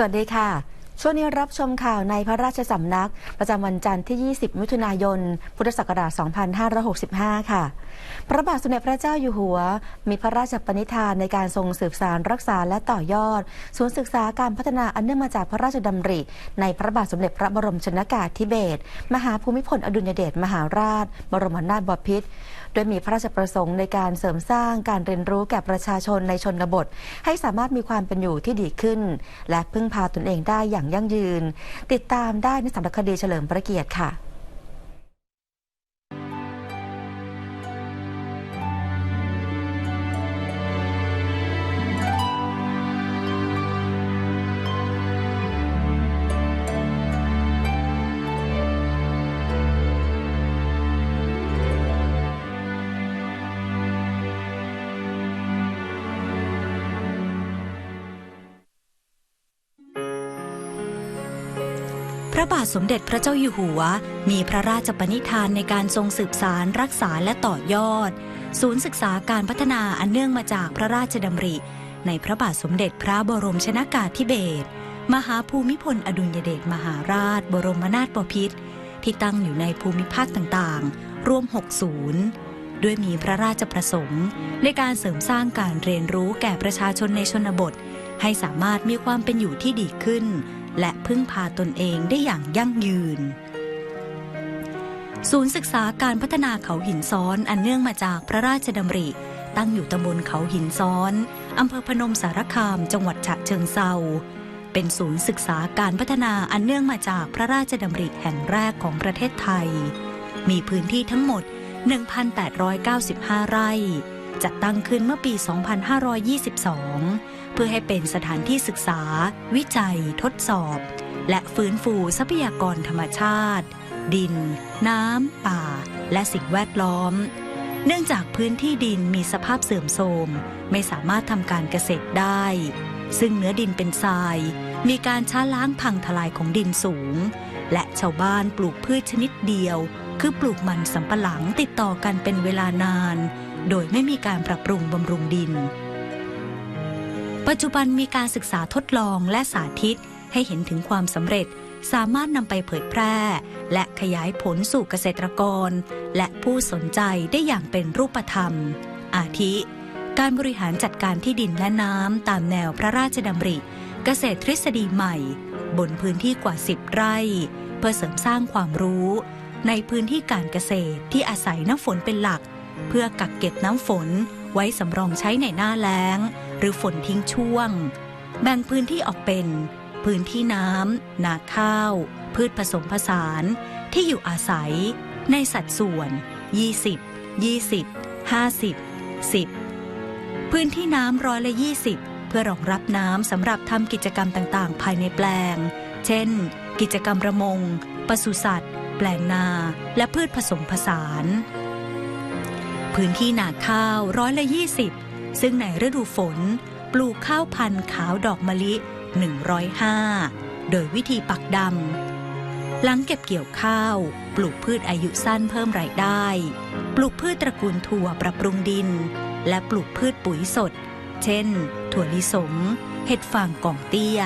สวัสดีค่ะ ช่วงนี้รับชมข่าวในพระราชสำนัก ประจำวันจันทร์ที่ 20 มิถุนายน พุทธศักราช 2565 ค่ะ พระบาทสมเด็จพระเจ้าอยู่หัว มีพระราชปณิธานในการทรงสืบสารรักษาและต่อยอด ศูนย์ศึกษาการพัฒนาอันเนื่องมาจากพระราชดำริ ในพระบาทสมเด็จพระบรมชนกาธิเบศรมหาภูมิพลอดุลยเดชมหาราช บรมนาถบพิตรโดยมีพระราชประสงค์ในการเสริมสร้างการเรียนรู้แก่ประชาชนในชนบท ให้สามารถมีความเป็นอยู่ที่ดีขึ้น และพึ่งพาตนเองได้อย่างยั่งยืน ติดตามได้ในสารคดีเฉลิมพระเกียรติค่ะ บาทสมเด็จพระเจ้าอยู่หัว มีพระราชปณิธานในการทรงสืบสารรักษาและต่อยอด ศูนย์ศึกษาการพัฒนาอันเนื่องมาจากพระราชดำริ ในพระบาทสมเด็จพระบรมชนากาธิเบศรมหาภูมิพลอดุลยเดชมหาราช บรมนาถบพิตรที่ตั้งอยู่ในภูมิภาคต่างๆ รวม 6 ศูนย์ด้วยมีพระราชประสงค์ ในการเสริมสร้างการเรียนรู้แก่ประชาชนในชนบท ให้สามารถมีความเป็นอยู่ที่ดีขึ้น และพึ่งพาตนเองได้อย่างยั่งยืน ศูนย์ศึกษาการพัฒนาเขาหินซ้อนอันเนื่องมาจากพระราชดำริ ตั้งอยู่ตำบลเขาหินซ้อนอำเภอพนมสารคามจังหวัดฉะเชิงเซาเป็นศูนย์ศึกษาการพัฒนาอันเนื่องมาจากพระราชดำริแห่งแรกของประเทศไทย มีพื้นที่ทั้งหมด 1,895 ไร่ จัดตั้งขึ้นเมื่อปี 2522 เพื่อให้เป็นสถานที่ศึกษา วิจัย ทดสอบ และฟื้นฟูทรัพยากรธรรมชาติ ดิน น้ำ ป่า และสิ่งแวดล้อม เนื่องจากพื้นที่ดินมีสภาพเสื่อมโทรม ไม่สามารถทำการเกษตรได้ ซึ่งเนื้อดินเป็นทราย มีการช้าล้างพังทลายของดินสูง และชาวบ้านปลูกพืชชนิดเดียว คือปลูกมันสำปะหลังติดต่อกันเป็นเวลานาน โดยไม่มีการปรับปรุงบำรุงดิน ปัจจุบันมีการศึกษาทดลองและสาธิตให้เห็นถึงความสำเร็จสามารถนำไปเผยแพร่ และขยายผลสู่เกษตรกร และผู้สนใจได้อย่างเป็นรูปธรรม อาทิ การบริหารจัดการที่ดินและน้ำตามแนวพระราชดำริ เกษตรทฤษฎีใหม่ บนพื้นที่กว่า 10 ไร่ เพื่อเสริมสร้างความรู้ ในพื้นที่การเกษตรที่อาศัยน้ำฝนเป็นหลัก เพื่อกักเก็บน้ำฝนไว้สำรองใช้ในหน้าแล้ง หรือฝนทิ้งช่วง แบ่งพื้นที่ออกเป็น พื้นที่น้ำนาข้าว พืชผสมผสานที่อยู่อาศัย ในสัดส่วน 20 20 50 10 พื้นที่น้ำร้อยละ 20 เพื่อรองรับน้ำสำหรับทำกิจกรรมต่างๆ ภายในแปลง เช่น กิจกรรมประมงปศุสัตว์ แปลงนา และพืชผสมผสาน พื้นที่นาข้าวร้อยละ20 ซึ่งในฤดูฝน ปลูกข้าวพันธุ์ขาวดอกมะลิ 105 โดยวิธีปักดำ หลังเก็บเกี่ยวข้าว ปลูกพืชอายุสั้นเพิ่มรายได้ ปลูกพืชตระกูลถั่วปรับปรุงดิน และปลูกพืชปุ๋ยสด เช่น ถั่วลิสง เห็ดฟางก่องเตี้ย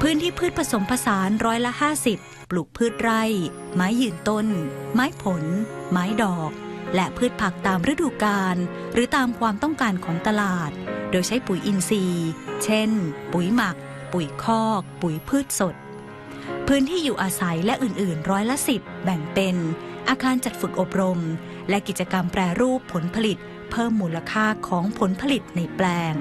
พื้นที่พืชผสมผสานร้อยละ 50 ปลูกพืชไร่ ไม้ยืนต้น ไม้ผล ไม้ดอก และพืชผักตามฤดูกาลหรือตามความต้องการของตลาด โดยใช้ปุ๋ยอินทรีย์ เช่น ปุ๋ยหมัก ปุ๋ยคอก ปุ๋ยพืชสด พื้นที่อยู่อาศัยและอื่นๆ ร้อยละสิบแบ่งเป็น อาคารจัดฝึกอบรม และกิจกรรมแปรรูปผลผลิต เพิ่มมูลค่าของผลผลิตในแปลง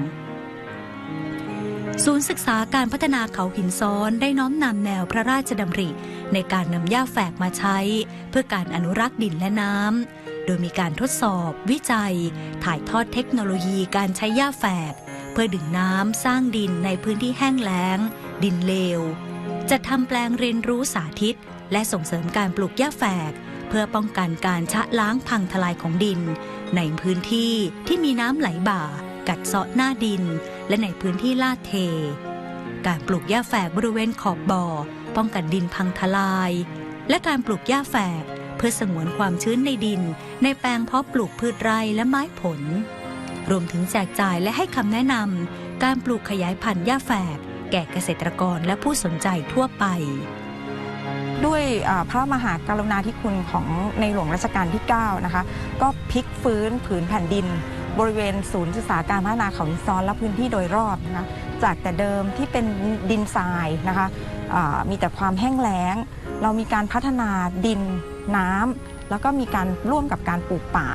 ศูนย์ศึกษาการพัฒนาเขาหินซ้อนได้น้อมนำแนวพระราชดำริ ในการนำหญ้าแฝกมาใช้ เพื่อการอนุรักษ์ดินและน้ำ โดยมีการทดสอบ วิจัย ถ่ายทอดเทคโนโลยีการใช้หญ้าแฝก เพื่อดึงน้ำสร้างดินในพื้นที่แห้งแล้ง ดินเลว จะทำแปลงเรียนรู้สาธิต และส่งเสริมการปลูกหญ้าแฝก เพื่อป้องกันการชะล้างพังทลายของดิน ในพื้นที่ที่มีน้ำไหลบ่า กัดเซาะหน้าดิน และในพื้นที่ลาดเท การปลูกหญ้าแฝกบริเวณขอบบ่อ ป้องกันดินพังทลาย และการปลูกหญ้าแฝก พื่อสงวนความชื้นในดิน ในแปลงเพาะปลูกพืชไร่และไม้ผล รวมถึงแจกจ่ายและให้คำแนะนำการปลูกขยายพันธุ์หญ้าแฝก แก่เกษตรกรและผู้สนใจทั่วไป ด้วยพระมหากรุณาธิคุณของในหลวงรัชกาลที่ 9 นะคะ ก็พลิกฟื้นผืนแผ่นดิน บริเวณศูนย์ศึกษาการพัฒนาเขาหินซ้อนและพื้นที่โดยรอบนะคะจากแต่เดิมที่เป็นดินทรายนะคะมีแต่ความแห้งแล้ง เรามีการพัฒนาดิน น้ำแล้วก็มีการร่วมกับการปลูกป่า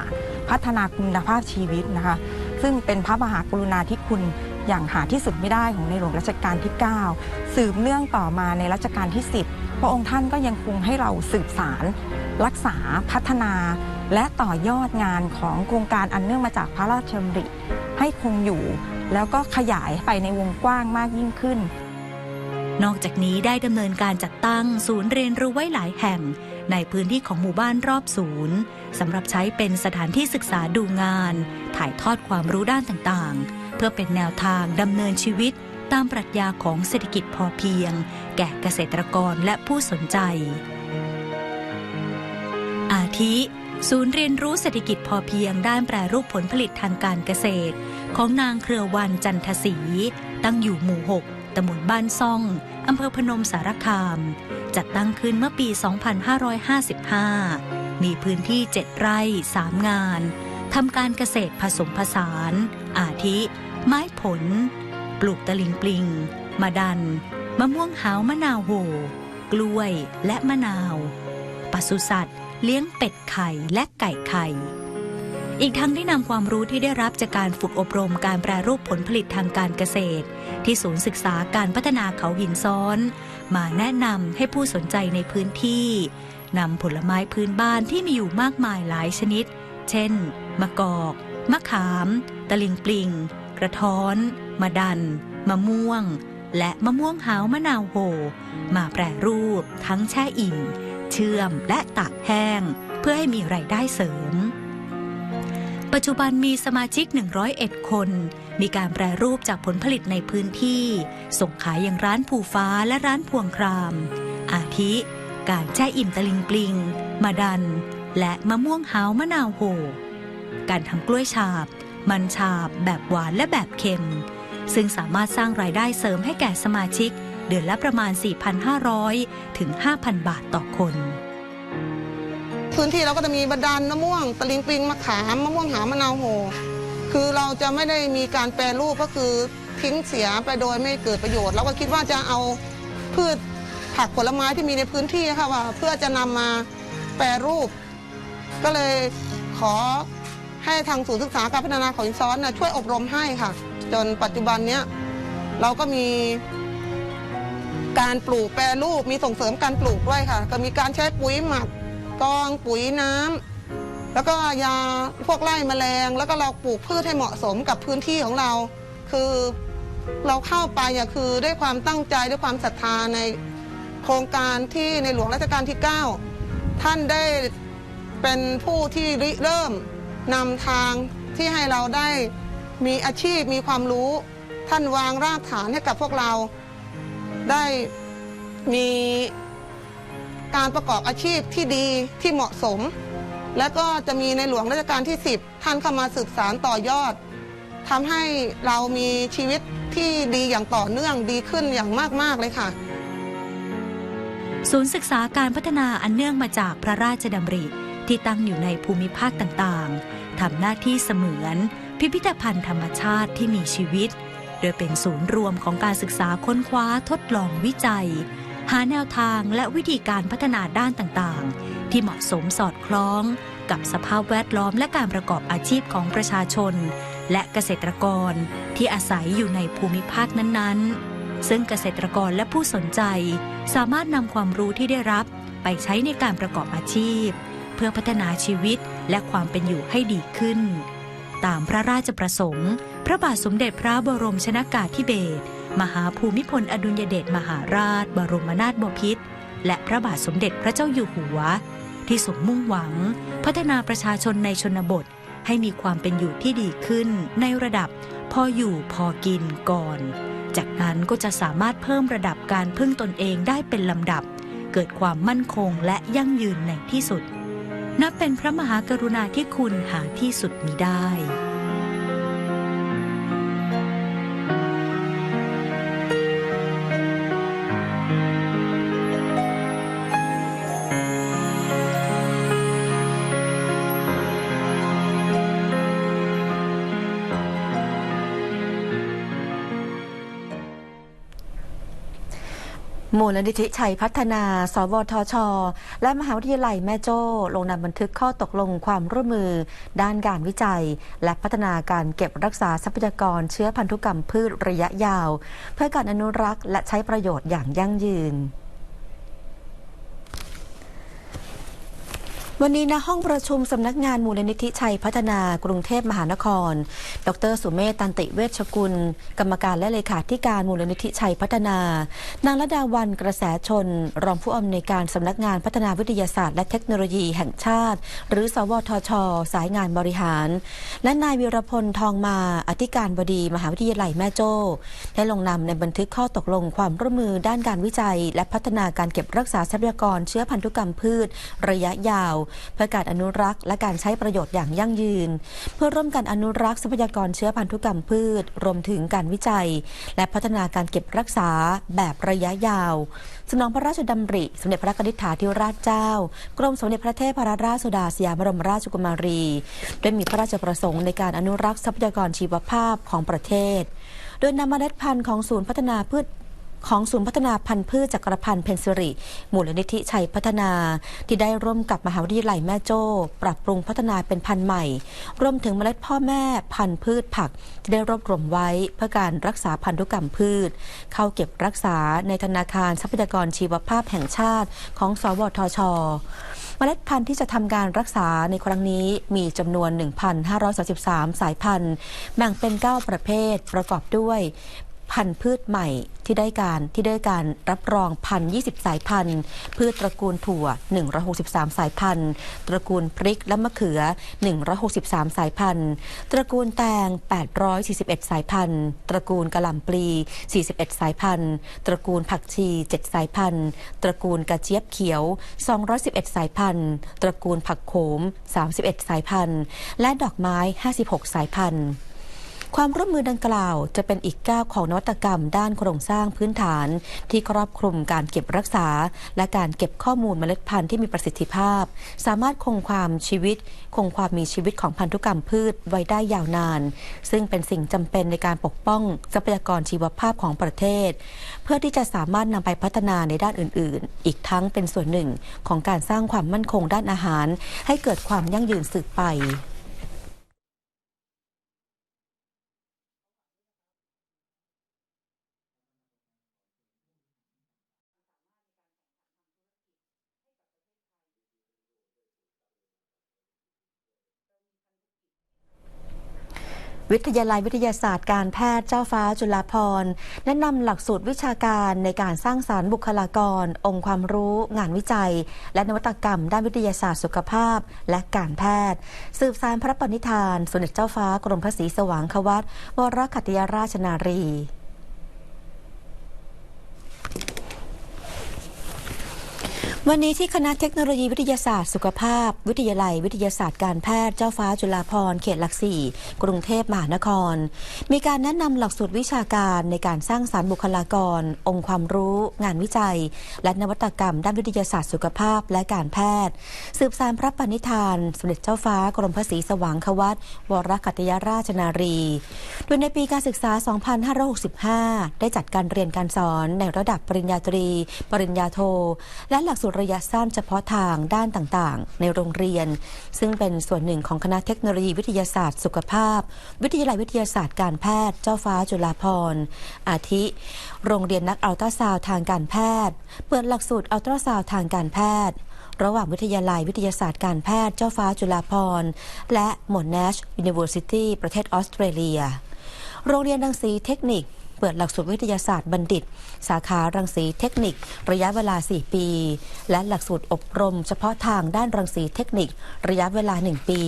พัฒนาคุณภาพชีวิตนะคะ ซึ่งเป็นพระมหากรุณาธิคุณอย่างหาที่สุดไม่ได้ของในหลวงรัชกาลที่ 9 สืบเนื่องต่อมาในรัชกาลที่ 10 พระองค์ท่านก็ยังคงให้เราสืบสาร รักษาพัฒนา และต่อยอดงานของโครงการอันเนื่องมาจากพระราชดำริให้คงอยู่ แล้วก็ขยายไปในวงกว้างมากยิ่งขึ้น นอกจากนี้ได้ดำเนินการจัดตั้งศูนย์เรียนรู้ไว้หลายแห่ง ในพื้นที่ของหมู่บ้านรอบศูนย์สำหรับใช้เป็นสถานที่ศึกษาดูงาน ถ่ายทอดความรู้ด้านต่างๆ เพื่อเป็นแนวทางดำเนินชีวิต ตามปรัชญาของเศรษฐกิจพอเพียง แก่เกษตรกรและผู้สนใจ อาทิ ศูนย์เรียนรู้เศรษฐกิจพอเพียงด้านแปรรูปผลผลิตทางการเกษตร ของนางเครือวันจันทศรีตั้งอยู่หมู่ 6ตำบลบ้านซ่อง อำเภอพนมสารคาม จัดตั้งขึ้นเมื่อปี 2555 มีพื้นที่ 7 ไร่ 3 งานทำการเกษตรผสมผสาน อาทิ ไม้ผล ปลูกตะลิงปลิงมะดัน มะม่วงหาวมะนาวโห กล้วยและมะนาว ปศุสัตว์ เลี้ยงเป็ดไข่และไก่ไข่ อีกทั้งได้นำความรู้ที่ได้รับจากการฝึกอบรมการแปรรูปผลผลิตทางการเกษตร ที่ศูนย์ศึกษาการพัฒนาเขาหินซ้อน มาแนะนำให้ผู้สนใจในพื้นที่นำผลไม้พื้นบ้านที่มีอยู่มากมายหลายชนิด เช่น มะกอก มะขาม ตะลิงปลิง กระท้อน มะดัน มะม่วง และมะม่วงหาวมะนาวโห มาแปรรูปทั้งแช่อิ่ม เชื่อมและตากแห้ง เพื่อให้มีไรายได้เสริม ปัจจุบันมีสมาชิก 101 คน มีการแปรรูปจากผลผลิตในพื้นที่ ส่งขายอย่างร้านผูฟ้าและร้านพวงคราม อาทิ การแช่อิ่มตะลิงปลิง มาดัน และมะม่วงหาวมะนาวโห การทำกล้วยฉาบ มันฉาบ แบบหวานและแบบเค็ม ซึ่งสามารถสร้างรายได้เสริมให้แก่สมาชิก เดือนละประมาณ 4,500 ถึง 5,000 บาทต่อคน พื้นที่เราก็จะมีบดานมะม่วงตะลิงปิงมะขามมะม่วงหามะนาวโห คือเราจะไม่ได้มีการแปรรูปก็คือทิ้งเสียไปโดยไม่เกิดประโยชน์เราก็คิดว่าจะเอาพืชผักผลไม้ที่มีในพื้นที่ค่ะว่าเพื่อจะนำมาแปรรูป ก็เลยขอให้ทางศูนย์ศึกษาการพัฒนาของอินซ้อนช่วยอบรมให้ค่ะ จนปัจจุบันเนี้ยเราก็มีการปลูกแปรรูปมีส่งเสริมการปลูกด้วยค่ะ ก็มีการใช้ปุ๋ยหมัก กองปุ๋ยน้ำแล้วก็ยาพวกไล่แมลง แล้วก็เราปลูกพืชให้เหมาะสมกับพื้นที่ของเรา คือเราเข้าไปเนี่ยคือด้วยความตั้งใจด้วยความศรัทธาในโครงการที่ในหลวงรัชกาลที่ 9 ท่านได้เป็นผู้ที่ริเริ่มนำทางที่ให้เราได้มีอาชีพมีความรู้ ท่านวางรากฐานให้กับพวกเราได้มี การประกอบอาชีพที่ดีที่เหมาะสม และก็จะมีในหลวงรัชกาลที่ 10 ท่านเข้ามาสืบสารต่อยอดทำให้เรามีชีวิตที่ดีอย่างต่อเนื่องดีขึ้นอย่างมาก ๆ เลยค่ะ ศูนย์ศึกษาการพัฒนาอันเนื่องมาจากพระราชดำริที่ตั้งอยู่ในภูมิภาคต่างๆทำหน้าที่เสมือน พิพิธภัณฑ์ธรรมชาติที่มีชีวิต โดยเป็นศูนย์รวมของการศึกษาค้นคว้าทดลองวิจัย หาแนวทางและวิธีการพัฒนาด้านต่างๆ ที่เหมาะสมสอดคล้อง กับสภาพแวดล้อมและการประกอบอาชีพของประชาชน และเกษตรกรที่อาศัยอยู่ในภูมิภาคนั้นๆ ซึ่งเกษตรกรและผู้สนใจ สามารถนำความรู้ที่ได้รับไปใช้ในการประกอบอาชีพ เพื่อพัฒนาชีวิตและความเป็นอยู่ให้ดีขึ้น ตามพระราชประสงค์ พระบาทสมเด็จพระบรมชนากาธิเบศร มหาภูมิพลอดุลยเดชมหาราช บรมนาถบพิตรและพระบาทสมเด็จพระเจ้าอยู่หัว ที่สมมุ่งหวัง พัฒนาประชาชนในชนบท ให้มีความเป็นอยู่ที่ดีขึ้น ในระดับพออยู่พอกินก่อน จากนั้นก็จะสามารถเพิ่มระดับการพึ่งตนเองได้เป็นลำดับ เกิดความมั่นคงและยั่งยืนในที่สุด นับเป็นพระมหากรุณาธิคุณหาที่สุดมิได้ มูลนิธิชัยพัฒนา สวทช และมหาวิทยาลัยแม่โจ้ลงนามบันทึกข้อตกลงความร่วมมือ ด้านการวิจัย และพัฒนาการเก็บรักษาทรัพยากรเชื้อพันธุกรรมพืชระยะยาว เพื่อการอนุรักษ์และใช้ประโยชน์อย่างยั่งยืน วันนี้ณห้องประชุมสำนักงานมูลนิธิชัยพัฒนากรุงเทพมหานคร ดรสุเมธตันติเวชกุล กรรมการและเลขาธิการมูลนิธิชัยพัฒนา นางระดาวันกระแสชน รองผู้อำนวยการสำนักงานพัฒนาวิทยาศาสตร์และเทคโนโลยีแห่งชาติ หรือสวทช สายงานบริหาร และนายวิรพลทองมา อธิการบดีมหาวิทยาลัยแม่โจ้ ได้ลงนามในบันทึกข้อตกลงความร่วมมือด้านการวิจัย และพัฒนาการเก็บรักษาทรัพยากรเชื้อพันธุกรรมพืช ระยะยาวเพื่อการอนุรักษ์ และการใช้ประโยชน์อย่างยั่งยืน เพื่อร่วมกันอนุรักษ์ทรัพยากรเชื้อพันธุกรรมพืช รวมถึงการวิจัย และพัฒนาการเก็บรักษาแบบระยะยาว สนองพระราชดำริ สมเด็จพระกนิษฐาธิราชเจ้า กรมสมเด็จพระเทพรัตนราชสุดาสยามบรมราชกุมารีได้มีพระราชประสงค์ในการอนุรักษ์ทรัพยากรชีวภาพของประเทศ โดยนำเมล็ดพันธุ์ของศูนย์พัฒนาพืช ของศูนย์พัฒนาพันธุ์พืชจักรพันธ์เพนซิริมูลนิธิชัยพัฒนา ที่ได้ร่วมกับมหาวิทยาลัยแม่โจ้ ปรับปรุงพัฒนาเป็นพันธุ์ใหม่ รวมถึงเมล็ดพ่อแม่พันธุ์พืชผัก ที่ได้รวบรวมไว้เพื่อการรักษาพันธุกรรมพืช เข้าเก็บรักษาในธนาคารทรัพยากรชีวภาพแห่งชาติ ของสวทชเมล็ดพันธุ์ที่จะทำการรักษาในครั้งนี้มีจำนวน 1,533 สายพันธุ์ แบ่งเป็น 9 ประเภทประกอบด้วย พันธุ์พืชใหม่ที่ได้การที่ได้การรับรองพันธุ์20สายพันธุ์ พืชตระกูลถั่ว 163 สายพันธุ์ ตระกูลพริกและมะเขือ 163 สายพันธุ์ ตระกูลแตง 841 สายพันธุ์ ตระกูลกะหล่ำปลี 41 สายพันธุ์ ตระกูลผักชี 7 สายพันธุ์ ตระกูลกระเจี๊ยบเขียว 211 สายพันธุ์ ตระกูลผักโขม 31 สายพันธุ์ และดอกไม้ 56 สายพันธุ์ ความร่วมมือดังกล่าวจะเป็นอีกก้าวของนวัตกรรมด้านโครงสร้างพื้นฐาน ที่ครอบคลุมการเก็บรักษา และการเก็บข้อมูลเมล็ดพันธุ์ที่มีประสิทธิภาพ สามารถคงความชีวิต คงความมีชีวิตของพันธุกรรมพืชไว้ได้ยาวนาน ซึ่งเป็นสิ่งจำเป็นในการปกป้องทรัพยากรชีวภาพของประเทศ เพื่อที่จะสามารถนำไปพัฒนาในด้านอื่น ๆ อีกทั้งเป็นส่วนหนึ่งของการสร้างความมั่นคงด้านอาหาร ให้เกิดความยั่งยืนสืบไป วิทยาลัยวิทยาศาสตร์การแพทย์เจ้าฟ้าจุฬาภรณ์แนะนำหลักสูตรวิชาการในการสร้างสารรค์บุคลากร องค์ความรู้ งานวิจัย และนวัตกรรม ด้านวิทยาศาสตร์สุขภาพ และการแพทย์ สืบสารพระปณิธานสมเด็จเจ้าฟ้ากรมพระศรีสว่างควัตวรคัตยาราชนารี วันนี้ที่คณะเทคโนโลยีวิทยาศาสตร์สุขภาพ วิทยาลัย วิทยาศาสตร์การแพทย์เจ้าฟ้าจุฬาภรณ์เขตหลักสี่กรุงเทพมหานคร มีการแนะนำหลักสูตรวิชาการในการสร้างสารรค์บุคลากร องค์ความรู้ งานวิจัย และนวัตกรรม ด้านวิทยาศาสตร์สุขภาพและการแพทย์ สืบสารพระปณิธาน สมเด็จเจ้าฟ้ากรมพระศรีสว่างควัตวรกัตยราชนารี โดยในปีการศึกษา 2565 ได้จัดการเรียนการสอนในระดับปริญญาตรี ปริญญาโท และหลักสูตรระยะสั้นเฉพาะทางด้านต่างๆ ในโรงเรียน ซึ่งเป็นส่วนหนึ่งของคณะเทคโนโลยีวิทยาศาสตร์สุขภาพ วิทยาลัยวิทยาศาสตร์การแพทย์เจ้าฟ้าจุฬาภรณ์อาทิ โรงเรียนนักอัลตราซาวทางการแพทย์ เปิดหลักสูตรอัลตราซาวทางการแพทย์ระหว่างวิทยาลัยวิทยาศาสตร์การแพทย์เจ้าฟ้าจุฬาภรณ์และมอนเนชยูนิเวอร์ซิตี้ประเทศออสเตรเลีย โรงเรียนรังสีเทคนิค เปิดหลักสูตรวิทยาศาสตร์บัณฑิต สาขารังสีเทคนิค ระยะเวลา 4 ปี และหลักสูตรอบรม เฉพาะทางด้านรังสีเทคนิค ระยะเวลา 1 ปี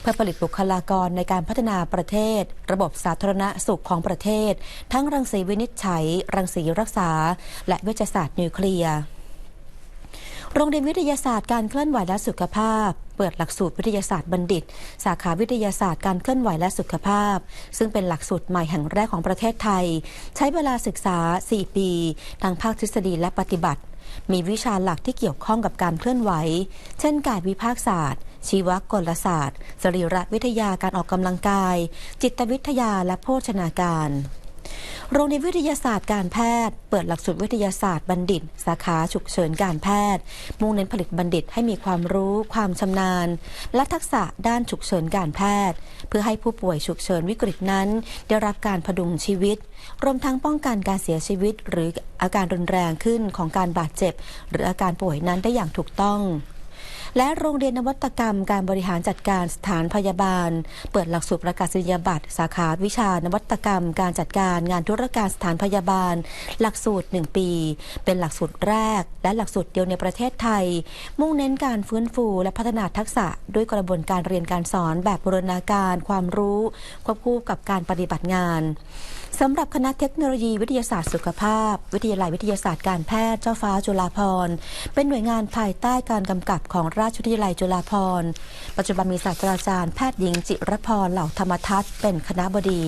เพื่อผลิตบุคลากรในการพัฒนาประเทศ ระบบสาธารณสุขของประเทศ ทั้งรังสีวินิจฉัย รังสีรักษา และเวชศาสตร์นิวเคลียร์ โรงเรียนวิทยาศาสตร์การเคลื่อนไหวและสุขภาพ เปิดหลักสูตรวิทยาศาสตร์บัณฑิต สาขาวิทยาศาสตร์การเคลื่อนไหวและสุขภาพ ซึ่งเป็นหลักสูตรใหม่แห่งแรกของประเทศไทย ใช้เวลาศึกษา 4 ปี ทั้งภาคทฤษฎีและปฏิบัติ มีวิชาหลักที่เกี่ยวข้องกับการเคลื่อนไหว เช่น การวิพากษศาสตร์ ชีวกลศาสตร์ สรีรวิทยาการออกกำลังกาย จิตวิทยาและโภชนาการ โรงเรียนวิทยาศาสตร์การแพทย์ เปิดหลักสูตรวิทยาศาสตร์บัณฑิต สาขาฉุกเฉินการแพทย์ มุ่งเน้นผลิตบัณฑิตให้มีความรู้ ความชำนาญ และทักษะด้านฉุกเฉินการแพทย์ เพื่อให้ผู้ป่วยฉุกเฉินวิกฤตนั้น ได้รับการพดุงชีวิต รวมทั้งป้องกันการเสียชีวิต หรืออาการรุนแรงขึ้นของการบาดเจ็บ หรืออาการป่วยนั้นได้อย่างถูกต้อง และโรงเรียนนวัตกรรม การบริหารจัดการสถานพยาบาล เปิดหลักสูตรประกาศนียบัตร สาขาวิชานวัตกรรม การจัดการงานธุรการสถานพยาบาล หลักสูตร 1 ปี เป็นหลักสูตรแรก และหลักสูตรเดียวในประเทศไทย มุ่งเน้นการฟื้นฟูและพัฒนาทักษะ ด้วยกระบวนการเรียนการสอนแบบบูรณาการความรู้ควบคู่กับการปฏิบัติงาน สำหรับคณะเทคโนโลยีวิทยาศาสตร์สุขภาพ วิทยาลัยวิทยาศาสตร์การแพทย์เจ้าฟ้าจุฬาภรณ์เป็นหน่วยงานภายใต้การกำกับของราชวิทยาลัยจุฬาภรณ์ปัจจุบันมีศาสตราจารย์แพทย์หญิงจิรพรเหล่าธรรมทัศน์เป็นคณะบดี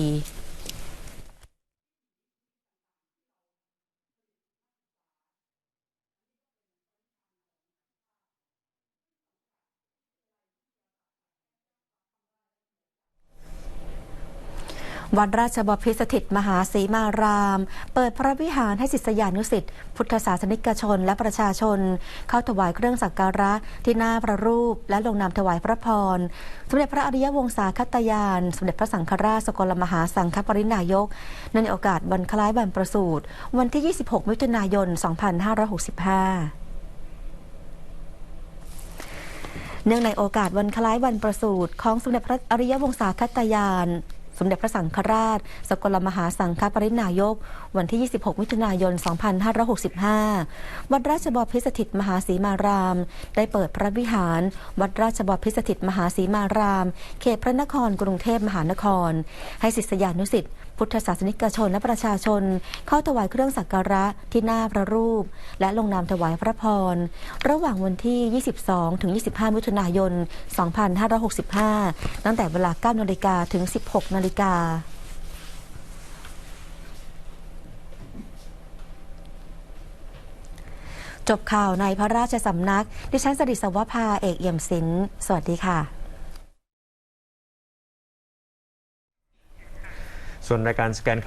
วัดราชบพิสถิตมหาศรีมาราม เปิดพระวิหารให้ศิษยานุสิ์พุทธศาสนิกชนและประชาชน เข้าถวายเครื่องสักการะที่หน้าพระรูป และลงนามถวายพระพร สมเด็จพระอริยวงศาคตยาน สมเด็จพระสังฆราชสกลมหาสังฆปรินายกเนื่องในโอกาสวันคล้ายวันประสูติวันที่ 26 มิถุนายน 2565เนื่องในโอกาสวันคล้ายวันประสูติของสมเด็จพระอริยวงศาคตยาน สมเด็จพระสังฆราช สกลมหาสังฆปรินายก วันที่ 26 มิถุนายน 2565 วัดราชบพิสถิตมหาศรีมาราม ได้เปิดพระวิหาร วัดราชบพิสถิตมหาศรีมาราม เขตพระนครกรุงเทพมหานคร ให้ศิษยานุสิษย์ พุทธศาสนิกชนและประชาชน เข้าถวายเครื่องสักการะที่หน้าพระรูป และลงนามถวายพระพร ระหว่างวันที่ 22 ถึง 25 มิถุนายน 2565 ตั้งแต่เวลา 9 นาฬิกาถึง 16 นาฬิกาจบข่าวในพระราชสำนัก ดิฉันสริศวภาเอกเอี่ยมศิลป์สวัสดีค่ะ ส่วนรายการสแกนข่าว